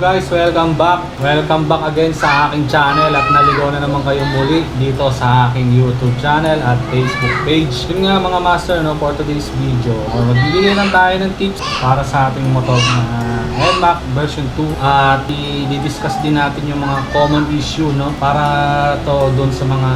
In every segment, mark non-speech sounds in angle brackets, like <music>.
guys, welcome back. Welcome back again sa aking channel at naligaw na naman kayo muli dito sa aking YouTube channel at Facebook page. Yun nga mga master no, for today's video, magbibigay lang tayo ng tips para sa ating motor na NMAX version 2 at i-discuss din natin yung mga common issue no? Para to doon sa mga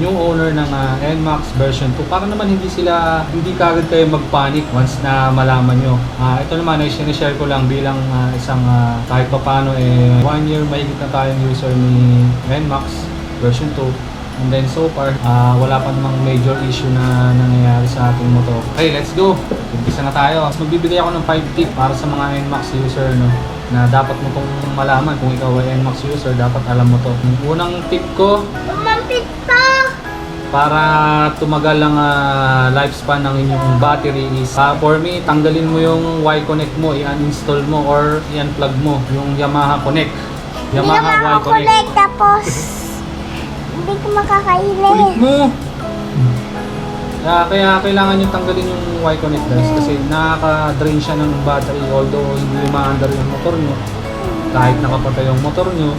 new owner ng uh, NMAX version 2 para naman hindi sila hindi kagad kayo magpanic once na malaman nyo. Ah, ito naman ay sinishare ko lang bilang ah, isang ah, kahit pa paano eh one year mahigit na tayong user ni NMAX version 2 And then so far, ah, wala pa namang major issue na nangyayari sa ating motor. Okay, let's go! Umpisa na tayo. Magbibigay ako ng 5 tip para sa mga NMAX user, no? Na dapat mo itong malaman kung ikaw ay NMAX user, dapat alam mo to. Yung unang tip ko, Umampit pa! para tumagal ang ah, lifespan ng inyong battery is ah, for me, tanggalin mo yung Y-Connect mo, i-uninstall mo or i-unplug mo yung Yamaha Connect. Yamaha ako Y-Connect. connect tapos <laughs> hindi ko Kulit makakainin. mo! Kaya, kaya kailangan yung tanggalin yung Y-Connect guys kasi nakaka-drain siya ng battery although hindi maandar yung motor nyo. Kahit nakapatay yung motor nyo,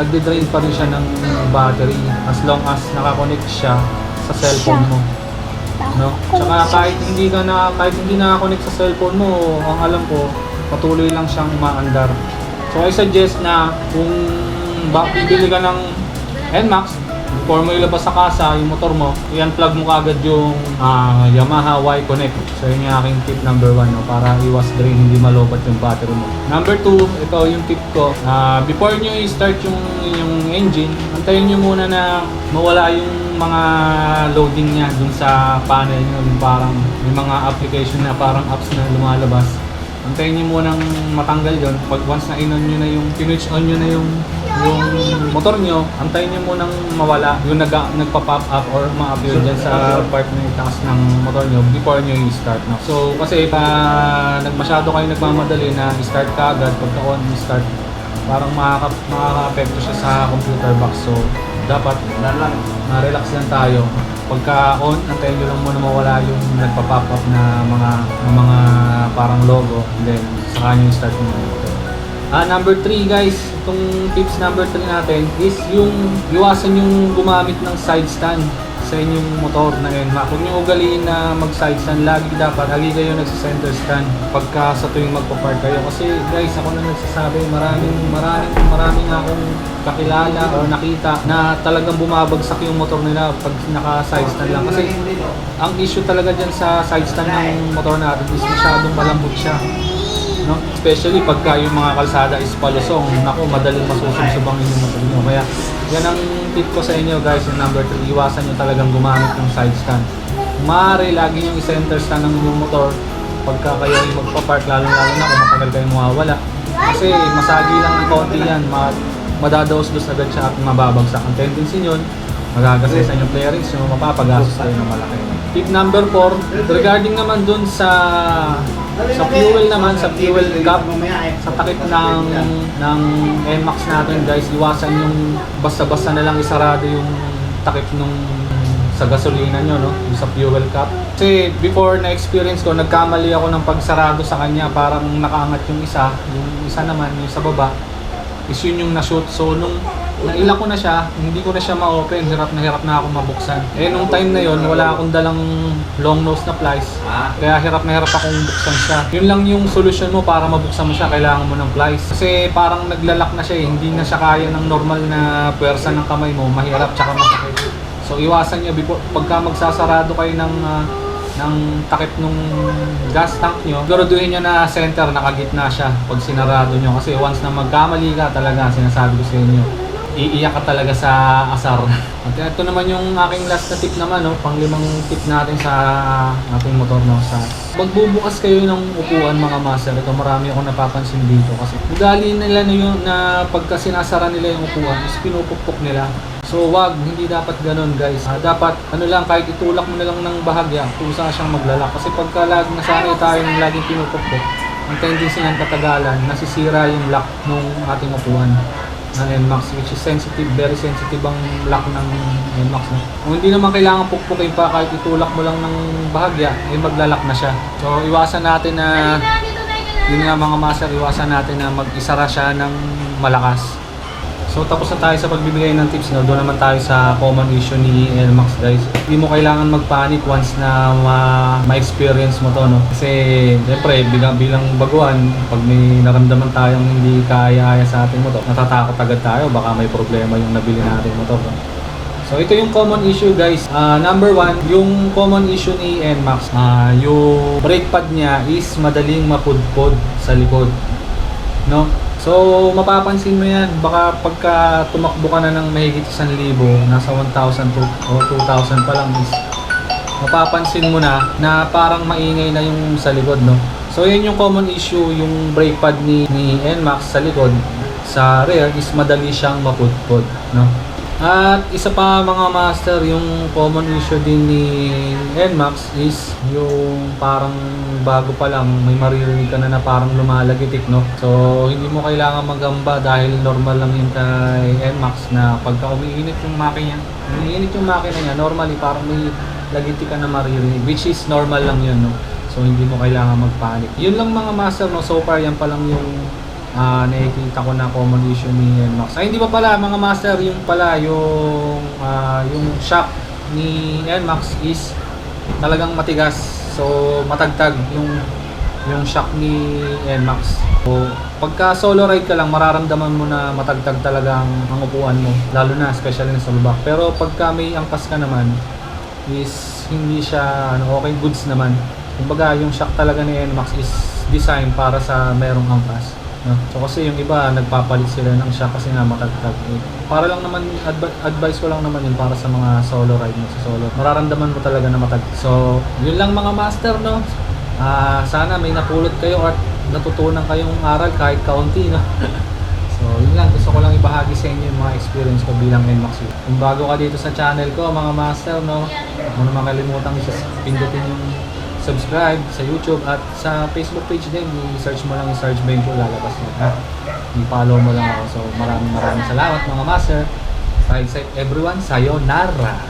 nagde-drain pa rin siya ng battery as long as nakakonect siya sa cellphone mo. No? Tsaka kahit hindi ka na kahit hindi nakakonect sa cellphone mo, ang alam ko, patuloy lang siyang umaandar. So I suggest na kung ba bibili ka ng NMAX, before mo ilabas sa kasa yung motor mo, i-unplug mo kagad yung ah, Yamaha Y Connect. So yun yung aking tip number one, no? para iwas drain, hindi malobat yung battery mo. Number two, ito yung tip ko. Ah, before nyo i-start yung, yung engine, antayin nyo muna na mawala yung mga loading niya dun sa panel nyo. Parang may mga application na parang apps na lumalabas. Antayin nyo munang matanggal yon Pag once na in-on nyo na yung, pinwitch on nyo na yung, yung motor nyo, antayin nyo munang mawala yung nag, nagpa-pop up or ma-appear dyan sa part na itaas ng motor nyo before nyo i-start. No? So, kasi pa nag masyado kayo nagmamadali na i-start ka agad, pagka on i-start, parang makaka, makaka-apekto siya sa computer box. So, dapat na-relax lang tayo. Pagka on, antayin nyo lang muna mawala yung nagpa-pop up na mga na mga parang logo. And then, saka nyo start mo. Ah, number 3 guys, itong tips number 3 natin is yung iwasan yung gumamit ng side stand sa inyong motor na NMAX. Huwag nyo ugaliin na mag side stand. Lagi dapat, lagi kayo nagsa-center stand pagka sa tuwing magpa-park kayo. Kasi guys, ako na nagsasabi, maraming, maraming, maraming akong kakilala o nakita na talagang bumabagsak yung motor nila pag naka-side stand lang. Kasi ang issue talaga dyan sa side stand ng motor natin is masyadong malambot siya. No? Especially pagka yung mga kalsada is palusong, nako madaling masusubsubang yung motor nyo. Kaya yan ang tip ko sa inyo guys, yung number 3, iwasan nyo talagang gumamit ng side stand. Maaari, lagi nyo i-center stand ng inyong motor pagka kayo ay magpa-park, lalo-lalo na kung matagal kayo mawawala. Kasi masagi lang ng konti yan, ma madadaos-dos agad siya at mababagsak. Ang tendency nyo, magagasesan yung clearings nyo, mapapagastos kayo ng malaki. Tip number 4, regarding naman dun sa sa fuel naman, sa fuel cap, sa takip ng ng NMAX natin guys, iwasan yung basta-basta na lang isarado yung takip nung sa gasolina nyo, no? Yung sa fuel cap. Kasi before na-experience ko, nagkamali ako ng pagsarado sa kanya, parang nakaangat yung isa, yung isa naman, yung sa baba, is yun yung na-shoot. So, nung naila ko na siya, hindi ko na siya ma-open, hirap na hirap na ako mabuksan. Eh, nung time na yon wala akong dalang long nose na plies. Kaya hirap na hirap akong buksan siya. Yun lang yung solution mo para mabuksan mo siya, kailangan mo ng plies. Kasi parang naglalak na siya eh, hindi na siya kaya ng normal na puwersa ng kamay mo, mahirap tsaka masakit. So, iwasan nyo, before, pagka magsasarado kayo ng ah, ng takip nung gas tank nyo, siguraduhin nyo na center, nakagitna siya pag sinarado nyo. Kasi once na magkamali ka talaga, sinasabi ko sa inyo, iiyak ka talaga sa asar. <laughs> At ito naman yung aking last na tip naman, no? panglimang tip natin sa ating motor. No? Sa Pagbubukas kayo ng upuan mga master, ito marami akong napapansin dito kasi ugali nila na yung na pagka sinasara nila yung upuan is pinupukpok nila. So wag, hindi dapat ganun guys. Ah, dapat ano lang kahit itulak mo na lang ng bahagya, kusa siyang maglalak. Kasi pagka lag nasanay tayo ng laging pinupukpok, ang tendency ng katagalan, nasisira yung lock ng ating upuan ng NMAX which is sensitive, very sensitive ang lock ng NMAX. No? Kung hindi naman kailangan pukpukin pa kahit itulak mo lang ng bahagya, eh maglalak na siya. So iwasan natin na yun nga mga master, iwasan natin na mag-isara siya ng malakas. So tapos na tayo sa pagbibigay ng tips, no? doon naman tayo sa common issue ni LMAX guys. Hindi mo kailangan magpanic once na ma- ma-experience mo to. No? Kasi siyempre bilang, bilang baguhan, pag may naramdaman tayong hindi kaya-aya sa ating motor, natatakot agad tayo, baka may problema yung nabili nating motor. No? So ito yung common issue guys. Ah, number one, yung common issue ni NMAX, ah, yung brake pad niya is madaling mapudpod sa likod. No? So mapapansin mo yan, baka pagka tumakbo ka na ng mahigit 1,000, nasa 1,000 to, o 2,000 pa lang is mapapansin mo na na parang maingay na yung sa likod, no? So yun yung common issue, yung brake pad ni, ni NMAX sa likod, sa rear is madali siyang mapudpod, no? At isa pa mga master, yung common issue din ni NMAX is yung parang bago pa lang may maririnig ka na na parang lumalagitik, no? So, hindi mo kailangan magamba dahil normal lang yun kay NMAX na pagka umiinit yung makina, umiinit yung makina niya, normally parang may lagitik ka na maririnig, which is normal lang yun, no? So, hindi mo kailangan magpanik. Yun lang mga master, no? So far, yan pa lang yung ah nakikita ko na common issue ni NMAX. Ay, hindi pa pala mga master, yung pala yung ah, yung shock ni NMAX is talagang matigas. So matagtag yung yung shock ni NMAX. So pagka solo ride ka lang, mararamdaman mo na matagtag talagang ang upuan mo, lalo na especially na sa lubak. Pero pagka may angkas ka naman is hindi siya ano okay goods naman. Kumbaga yung shock talaga ni NMAX is design para sa merong angkas. No? So kasi yung iba nagpapalit sila ng shock kasi nga matagtag. Eh, para lang naman adv- advice ko lang naman yun para sa mga solo ride mo sa solo. Mararamdaman mo talaga na matagtag. So, yun lang mga master no. Ah, sana may napulot kayo at natutunan kayong aral kahit kaunti no. <laughs> So, yun lang. Gusto ko lang ibahagi sa inyo yung mga experience ko bilang NMAX. Kung bago ka dito sa channel ko, mga master, no, huwag mo naman kalimutang isa- pindutin yung subscribe sa YouTube at sa Facebook page din. I-search mo lang yung Sarge Benko, lalabas na. Ha? I-follow mo lang ako. So, maraming maraming salamat mga master. Safe everyone. Sayonara!